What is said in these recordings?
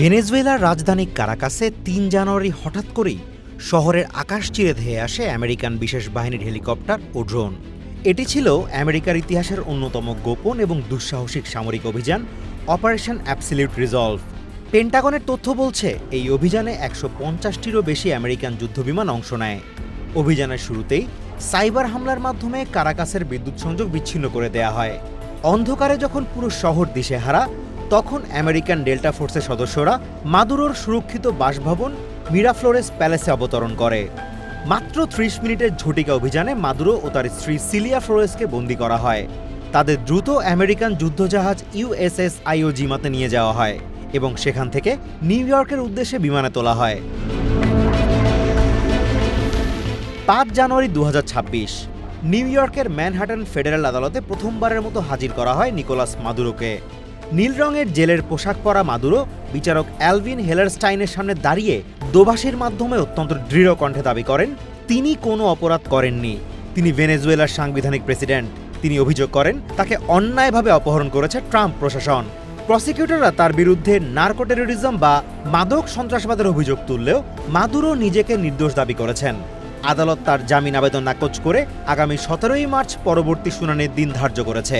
ভেনেজুয়েলার রাজধানী কারাকাসে তিন জানুয়ারি হঠাৎ করেই শহরের আকাশ চিরে ধেয়ে আসে আমেরিকান বিশেষ বাহিনীর হেলিকপ্টার ও ড্রোন। এটি ছিল আমেরিকার ইতিহাসের অন্যতম গোপন এবং দুঃসাহসিক সামরিক অভিযান অপারেশন অ্যাবসলিউট রিজলভ। পেন্টাগনের তথ্য বলছে, এই অভিযানে একশো পঞ্চাশটিরও বেশি আমেরিকান যুদ্ধবিমান অংশ নেয়। অভিযানের শুরুতেই সাইবার হামলার মাধ্যমে কারাকাসের বিদ্যুৎ সংযোগ বিচ্ছিন্ন করে দেয়া হয়। অন্ধকারে যখন পুরো শহর দিশেহারা তখন আমেরিকান ডেল্টা ফোর্সের সদস্যরা মাদুরোর সুরক্ষিত বাসভবন মিরাফ্লোরেস প্যালেসে অবতরণ করে। মাত্র ত্রিশ মিনিটের ঝটিকা অভিযানে মাদুরো ও তার স্ত্রী সিলিয়া ফ্লোরেসকে বন্দি করা হয়। তাদের দ্রুত আমেরিকান যুদ্ধজাহাজ ইউএসএস আইও জিমাতে নিয়ে যাওয়া হয় এবং সেখান থেকে নিউ ইয়র্কের উদ্দেশ্যে বিমানে তোলা হয়। পাঁচ জানুয়ারি দু হাজার ছাব্বিশ, নিউ ইয়র্কের ম্যানহাটন ফেডারেল আদালতে প্রথমবারের মতো হাজির করা হয় নিকোলাস মাদুরোকে। নীল রঙের জেলের পোশাক পরা মাদুরো বিচারক অ্যালভিন হেলারস্টাইনের সামনে দাঁড়িয়ে দোভাষীর মাধ্যমে অত্যন্ত দৃঢ় কণ্ঠে দাবি করেন, তিনি কোনো অপরাধ করেননি। তিনি ভেনেজুয়েলার সাংবিধানিক প্রেসিডেন্ট। তিনি অভিযোগ করেন, তাকে অন্যায়ভাবে অপহরণ করেছে ট্রাম্প প্রশাসন। প্রসিকিউটররা তার বিরুদ্ধে নার্কো টেরোরিজম বা মাদক সন্ত্রাসবাদের অভিযোগ তুললেও মাদুরো নিজেকে নির্দোষ দাবি করেছেন। আদালত তার জামিন আবেদন নাকচ করে আগামী সতেরোই মার্চ পরবর্তী শুনানির দিন ধার্য করেছে।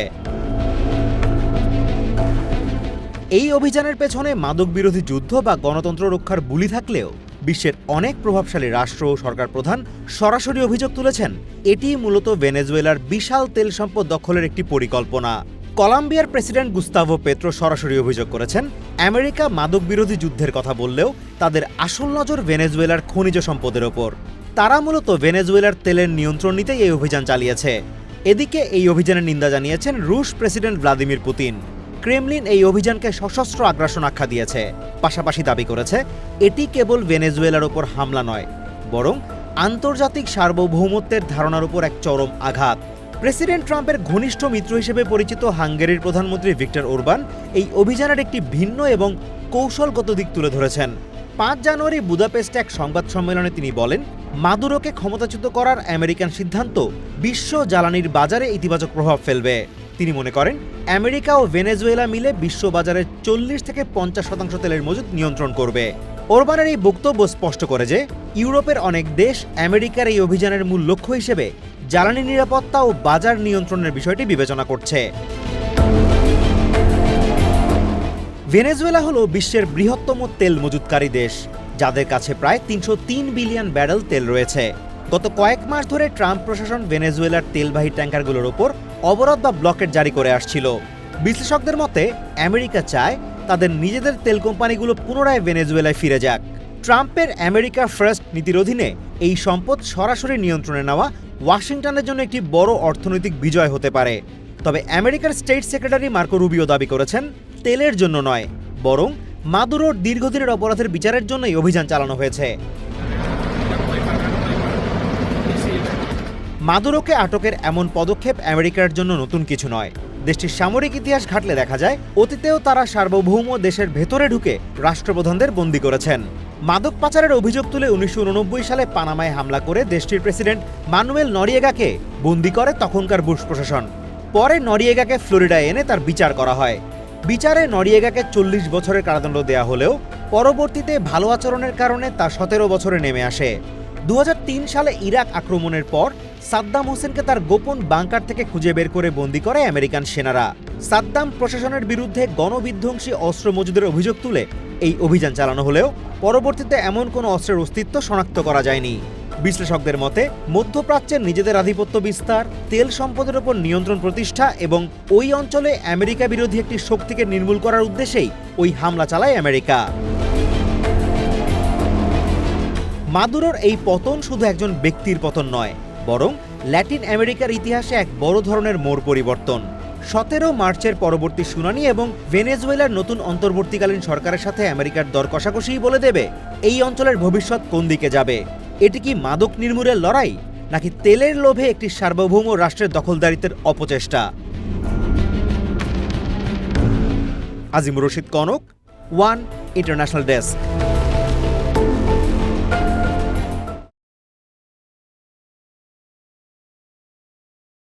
এই অভিযানের পেছনে মাদক বিরোধী যুদ্ধ বা গণতন্ত্র রক্ষার বুলি থাকলেও বিশ্বের অনেক প্রভাবশালী রাষ্ট্র ও সরকার প্রধান সরাসরি অভিযোগ তুলেছেন, এটি মূলত ভেনেজুয়েলার বিশাল তেল সম্পদ দখলের একটি পরিকল্পনা। কলম্বিয়ার প্রেসিডেন্ট গুস্তাভো পেত্রো সরাসরি অভিযোগ করেছেন, আমেরিকা মাদক বিরোধী যুদ্ধের কথা বললেও তাদের আসল নজর ভেনেজুয়েলার খনিজ সম্পদের ওপর। তারা মূলত ভেনেজুয়েলার তেলের নিয়ন্ত্রণ নিতেই এই অভিযান চালিয়েছে। এদিকে এই অভিযানের নিন্দা জানিয়েছেন রুশ প্রেসিডেন্ট ভ্লাদিমির পুতিন। ক্রেমলিন এই অভিযানকে সশস্ত্র আগ্রাসন আখ্যা দিয়েছে। পাশাপাশি দাবি করেছে, এটি কেবল ভেনেজুয়েলার ওপর হামলা নয়, বরং আন্তর্জাতিক সার্বভৌমত্বের ধারণার উপর এক চরম আঘাত। প্রেসিডেন্ট ট্রাম্পের ঘনিষ্ঠ মিত্র হিসেবে পরিচিত হাঙ্গেরির প্রধানমন্ত্রী ভিক্টর ওরবান এই অভিযানের একটি ভিন্ন এবং কৌশলগত দিক তুলে ধরেছেন। পাঁচ জানুয়ারি বুদাপেস্টে এক সংবাদ সম্মেলনে তিনি বলেন, মাদুরোকে ক্ষমতাচ্যুত করার আমেরিকান সিদ্ধান্ত বিশ্ব জ্বালানির বাজারে ইতিবাচক প্রভাব ফেলবে। তিনি মনে করেন, আমেরিকা ও ভেনেজুয়েলা মিলে বিশ্ব বাজারের চল্লিশ থেকে পঞ্চাশ শতাংশ তেলের মজুদ নিয়ন্ত্রণ করবে। ওরবানের এই বক্তব্য স্পষ্ট করে যে, ইউরোপের অনেক দেশ আমেরিকার এই অভিযানের মূল লক্ষ্য হিসেবে জ্বালানি নিরাপত্তা ও বাজার নিয়ন্ত্রণের বিষয়টি বিবেচনা করছে। ভেনেজুয়েলা হল বিশ্বের বৃহত্তম তেল মজুতকারী দেশ, যাদের কাছে প্রায় তিনশো তিন বিলিয়ন ব্যারেল তেল রয়েছে। গত কয়েক মাস ধরে ট্রাম্প প্রশাসন ভেনেজুয়েলার তেলবাহী ট্যাঙ্কারগুলোর ওপর অবরোধ বা ব্লকেট জারি করে আসছিল। বিশ্লেষকদের মতে, আমেরিকা চায় তাদের নিজেদের তেল কোম্পানিগুলো পুনরায় ভেনেজুয়েলায় ফিরে যাক। ট্রাম্পের আমেরিকা ফার্স্ট নীতির অধীনে এই সম্পদ সরাসরি নিয়ন্ত্রণে নেওয়া ওয়াশিংটনের জন্য একটি বড় অর্থনৈতিক বিজয় হতে পারে। তবে আমেরিকার স্টেট সেক্রেটারি মার্কো রুবিও দাবি করেছেন, তেলের জন্য নয়, বরং মাদুরোর দীর্ঘদিনের অপরাধের বিচারের জন্যই অভিযান চালানো হয়েছে। মাদুরোকে আটকের এমন পদক্ষেপ আমেরিকার জন্য নতুন কিছু নয়। দেশটির সামরিক ইতিহাস ঘাটলে দেখা যায়, অতীতেও তারা সার্বভৌম দেশের ভেতরে ঢুকে রাষ্ট্রপ্রধানদের বন্দী করেছেন। মাদক পাচারের অভিযোগ তুলে উনিশশো উননব্বই সালে পানামায় হামলা করে দেশটির প্রেসিডেন্ট মানুয়েল নরিয়েগাকে বন্দী করে তখনকার বুশ প্রশাসন। পরে নরিয়েগাকে ফ্লোরিডায় এনে তার বিচার করা হয়। বিচারে নরিয়েগাকে চল্লিশ বছরের কারাদণ্ড দেয়া হলেও পরবর্তীতে ভালো আচরণের কারণে তা সতেরো বছরে নেমে আসে। দু হাজার তিন সালে ইরাক আক্রমণের পর সাদ্দাম হোসেনকে তার গোপন বাংকার থেকে খুঁজে বের করে বন্দী করে আমেরিকান সেনারা। সাদ্দাম প্রশাসনের বিরুদ্ধে গণবিধ্বংসী অস্ত্র মজুদের অভিযোগ তুলে এই অভিযান চালানো হলেও পরবর্তীতে এমন কোনো অস্ত্রের অস্তিত্ব শনাক্ত করা যায়নি। বিশ্লেষকদের মতে মধ্যপ্রাচ্যের নিজেদের আধিপত্য বিস্তার, তেল সম্পদের ওপর নিয়ন্ত্রণ প্রতিষ্ঠা এবং ওই অঞ্চলে আমেরিকা বিরোধী একটি শক্তিকে নির্মূল করার উদ্দেশ্যেই ওই হামলা চালায় আমেরিকা। মাদুরোর এই পতন শুধু একজন ব্যক্তির পতন নয়, বরং ল্যাটিন আমেরিকার ইতিহাসে এক বড় ধরনের মোড় পরিবর্তন। সতেরো মার্চের পরবর্তী শুনানি এবং ভেনেজুয়েলার নতুন অন্তর্বর্তীকালীন সরকারের সাথে আমেরিকার দর কষাকষিই বলে দেবে, এই অঞ্চলের ভবিষ্যৎ কোন দিকে যাবে? এটি কি মাদক নির্মূলের লড়াই, নাকি তেলের লোভে একটি সার্বভৌম রাষ্ট্রের দখলদারিত্বের অপচেষ্টা? Azimur Rashid Kanak, one international desk.